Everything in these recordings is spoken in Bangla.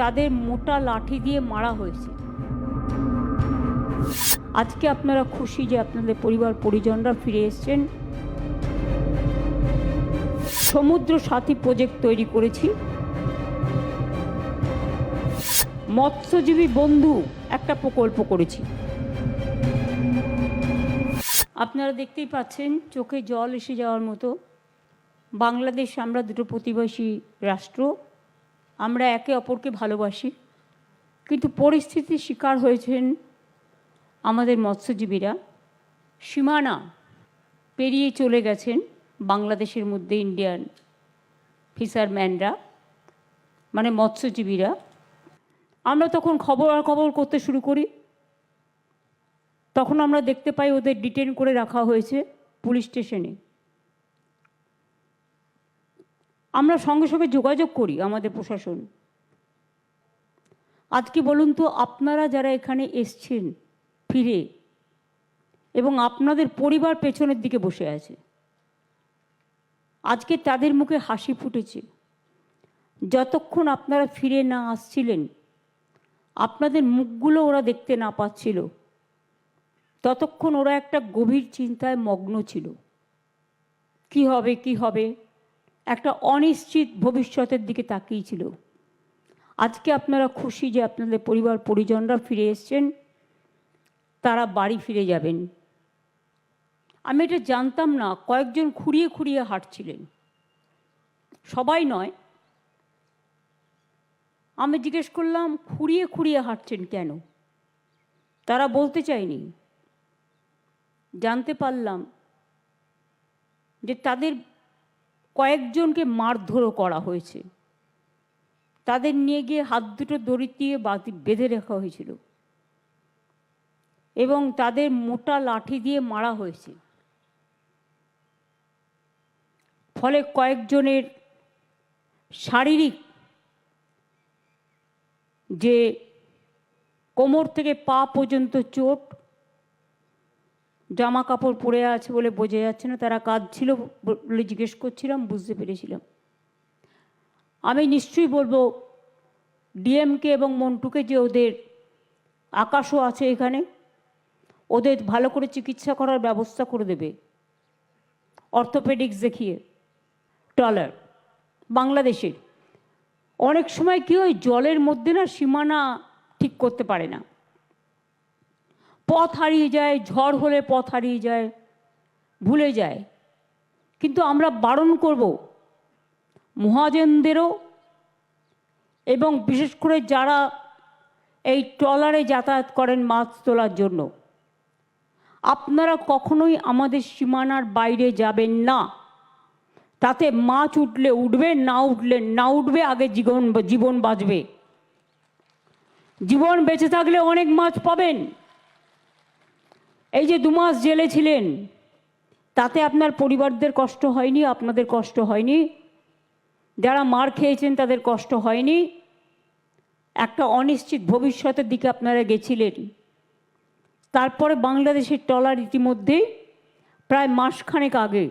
তাদের মোটা লাঠি দিয়ে মারা হয়েছে। আজকে আপনারা খুশি যে আপনাদের পরিবার পরিজনরা ফিরে এসছেন। সমুদ্র সাথী প্রজেক্ট তৈরি করেছি। মৎস্যজীবী বন্ধু একটা প্রকল্প করেছি। আপনারা দেখতেই পাচ্ছেন, চোখে জল এসে যাওয়ার মতো। বাংলাদেশ আমরা দুটো প্রতিবেশী রাষ্ট্র। আমরা একে অপরকে ভালোবাসি, কিন্তু পরিস্থিতির শিকার হয়েছেন আমাদের মৎস্যজীবীরা। সীমানা পেরিয়ে চলে গেছেন বাংলাদেশের মধ্যে ইন্ডিয়ান ফিশারম্যানরা মানে মৎস্যজীবীরা। আমরা তখন খবর আর খবর করতে শুরু করি। তখন আমরা দেখতে পাই ওদের ডিটেন করে রাখা হয়েছে পুলিশ স্টেশনে। আমরা সঙ্গে সঙ্গে যোগাযোগ করি আমাদের প্রশাসন। আজকে বলুন তো, আপনারা যারা এখানে এসছেন ফিরে এবং আপনাদের পরিবার পেছনের দিকে বসে আছে, আজকে তাদের মুখে হাসি ফুটেছে। যতক্ষণ আপনারা ফিরে না আসছিলেন, আপনাদের মুখগুলো ওরা দেখতে না পাচ্ছিল, ততক্ষণ ওরা একটা গভীর চিন্তায় মগ্ন ছিল। কি হবে কি হবে? একটা অনিশ্চিত ভবিষ্যতের দিকে তাকিয়েছিল। আজকে আপনারা খুশি যে আপনাদের পরিবার পরিজনরা ফিরে এসছেন, তারা বাড়ি ফিরে যাবেন। আমি এটা জানতাম না, কয়েকজন খুঁড়িয়ে খুঁড়িয়ে হাঁটছিলেন। সবাই নয়। আমি জিজ্ঞেস করলাম, খুঁড়িয়ে খুঁড়িয়ে হাঁটছেন কেন? তারা বলতে চায়নি। জানতে পারলাম যে তাদের কয়েকজনকে মারধরও করা হয়েছে। তাদের নিয়ে গিয়ে হাত দুটো দড়ি দিয়ে বেঁধে রাখা হয়েছিল। এবং তাদের মোটা লাঠি দিয়ে মারা হয়েছে। ফলে কয়েকজনের শারীরিক যে কোমর থেকে পা পর্যন্ত চোট জামা কাপড় পরে আছে বলে বোঝা যাচ্ছে না। তারা কাঁদছিল বলে জিজ্ঞেস করছিলাম, বুঝতে পেরেছিলাম। আমি নিশ্চয়ই বলব, ডিএমকে এবং মন্টুকে যে ওদের আকাশও আছে এখানে, ওদের ভালো করে চিকিৎসা করার ব্যবস্থা করে দেবে। অর্থোপেডিক্স দেখিয়ে ট্রলার বাংলাদেশের। অনেক সময় কি ওই জলের মধ্যে না সীমানা ঠিক করতে পারে না। পথ হারিয়ে যায়, ঝড় হলে পথ হারিয়ে যায়, ভুলে যায়। কিন্তু আমরা বারণ করব মহাজনদেরও এবং বিশেষ করে যারা এই ট্রলারে যাতায়াত করেন মাছ তোলার জন্য। আপনারা কখনোই আমাদের সীমানার বাইরে যাবেন না। তাতে মাছ উঠলে উঠবে, না উঠলে না উঠবে, আগে জীবন জীবন বাঁচবে। জীবন বেঁচে থাকলে অনেক মাছ পাবেন। এই যে দু মাস জেলে ছিলেন, তাতে আপনার পরিবারদের কষ্ট হয়নি, আপনাদের কষ্ট হয়নি? যারা মার খেয়েছেন, তাদের কষ্ট হয়নি? একটা অনিশ্চিত ভবিষ্যতের দিকে আপনারা গেছিলেন। তারপরে বাংলাদেশের ট্রলার ইতিমধ্যে প্রায় মাসখানেক আগে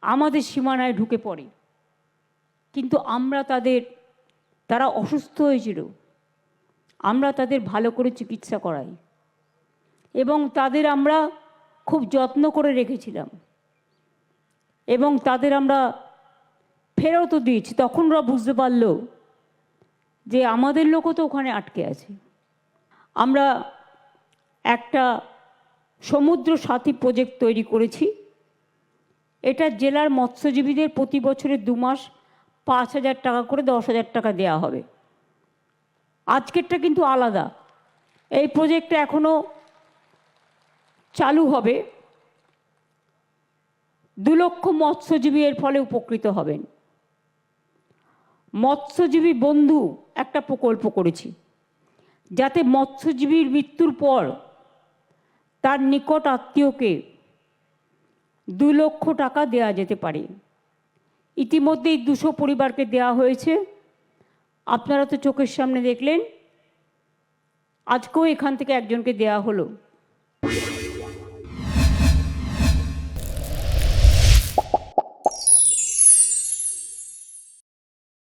আমাদের সীমানায় ঢুকে পড়ে। কিন্তু আমরা তাদের, তারা অসুস্থ হয়েছিল। আমরা তাদের ভালো করে চিকিৎসা করাই। এবং তাদের আমরা খুব যত্ন করে রেখেছিলাম। এবং তাদের আমরা ফেরতও দিয়েছি। তখন ওরা বুঝতে পারল যে আমাদের লোকও তো ওখানে আটকে আছে। আমরা একটা সমুদ্র সাথী প্রজেক্ট তৈরি করেছি। এটা জেলার মৎস্যজীবীদের প্রতি বছরে দু মাস পাঁচ হাজার টাকা করে দশ হাজার টাকা দেওয়া হবে। আজকেরটা কিন্তু আলাদা। এই প্রজেক্টটা এখনও চালু হবে। দু লক্ষ মৎস্যজীবী এর ফলে উপকৃত হবেন। মৎস্যজীবী বন্ধু একটা প্রকল্প করেছি, যাতে মৎস্যজীবীর মৃত্যুর পর তার নিকট আত্মীয়কে দু লক্ষ টাকা দেওয়া যেতে পারে। ইতিমধ্যেই দুশো পরিবারকে দেওয়া হয়েছে। আপনারা তো চোখের সামনে দেখলেন, আজকেও এখান থেকে একজনকে দেওয়া হলো।